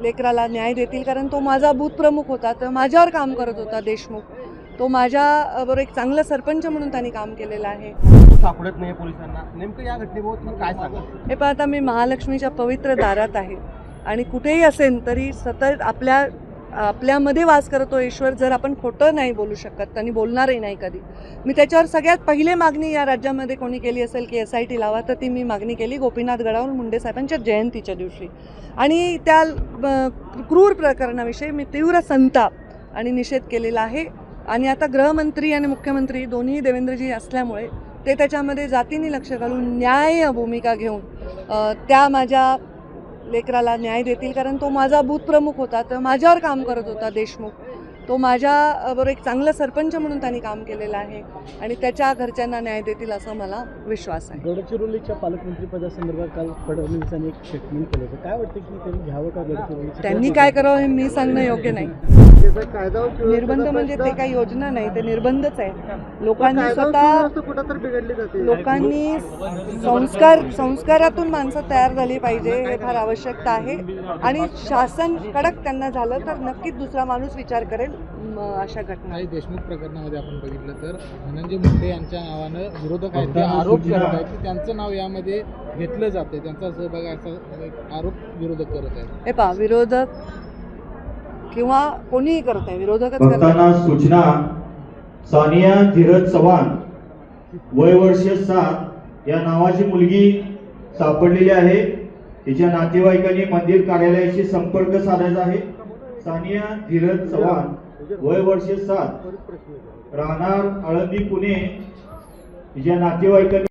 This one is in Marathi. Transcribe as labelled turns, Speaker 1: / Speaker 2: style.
Speaker 1: लेकराला न्याय देतील कारण तो माझा बूथ प्रमुख होता तर माझ्यावर काम करत होता देशमुख. तो माझ्याबरोबर एक चांगला सरपंच म्हणून त्यांनी काम केलेलं आहे.
Speaker 2: सापडत नाही पोलिसांना. नेमकं या घटनेबाबत काय सांगा
Speaker 1: हे पण आता मी महालक्ष्मीच्या पवित्र दारात आहे. आणि कुठेही असेल तरी सतत आपल्या आपल्यामध्ये वास करतो ईश्वर जर आपण खोटं नाही बोलू शकत आणि बोलणारही नाही कधी. मी त्याच्यावर सगळ्यात पहिले मागणी या राज्यामध्ये कोणी केली असेल की एस आय टी लावा तर ती मी मागणी केली गोपीनाथ गडावर मुंडे साहेबांच्या जयंतीच्या दिवशी. आणि त्या क्रूर प्रकरणाविषयी मी तीव्र संताप आणि निषेध केलेला आहे. आणि आता गृहमंत्री आणि मुख्यमंत्री दोन्ही देवेंद्रजी असल्यामुळे ते त्याच्यामध्ये जातीने लक्ष घालून न्याय भूमिका घेऊन त्या माझ्या लेकराला न्याय देतील कारण तो माझा बूथ प्रमुख होता तर माझ्यावर काम करत होता देशमुख. तो माझ्याबरोबर एक चांगला सरपंच म्हणून त्यांनी काम केलेलं आहे आणि त्याच्या घरच्यांना न्याय देतील असं मला विश्वास आहे.
Speaker 3: गडचिरोलीच्या पालकमंत्री पदासंदर्भात काल फडणवीसांनी एक स्टेटमेंट केलं होतं. काय वाटतं की त्यांनी घ्यावं का गडचिरोलीचं?
Speaker 1: त्यांनी काय करावं हे मी सांगणं योग्य नाही. निर्बंध म्हणजे ते काही योजना नाही ते निर्बंधच आहे. लोकांनी स्वतः लोकांनी संस्कार संस्कारातून माणसं तयार झाली पाहिजे हे फार आवश्यकता आहे. आणि शासन कडक त्यांना झालं तर नक्कीच दुसरा माणूस विचार करेल अशा घटना.
Speaker 4: काही देशमुख प्रकरणामध्ये आपण बघितलं तर धनंजय मुंडे यांच्या नावानं विरोधक आहेत ते आरोप करत आहेत की त्यांचं नाव यामध्ये घेतलं जाते. त्यांचा सहभाग असा एक आरोप विरोधक करत आहेत.
Speaker 1: हे पहा विरोधक किंवा कोणीही करत आहे विरोधकच
Speaker 5: सूचना सानिया धीरज चव्हाण वय वर्ष सात या नावाची मुलगी सापडलेली आहे. तिच्या नातेवाईकांनी मंदिर कार्यालयाशी संपर्क साधायचा आहे. सानिया धीरज चव्हाण वय वर्ष सात राहणार आळंदी पुणे. तिच्या नातेवाईकांनी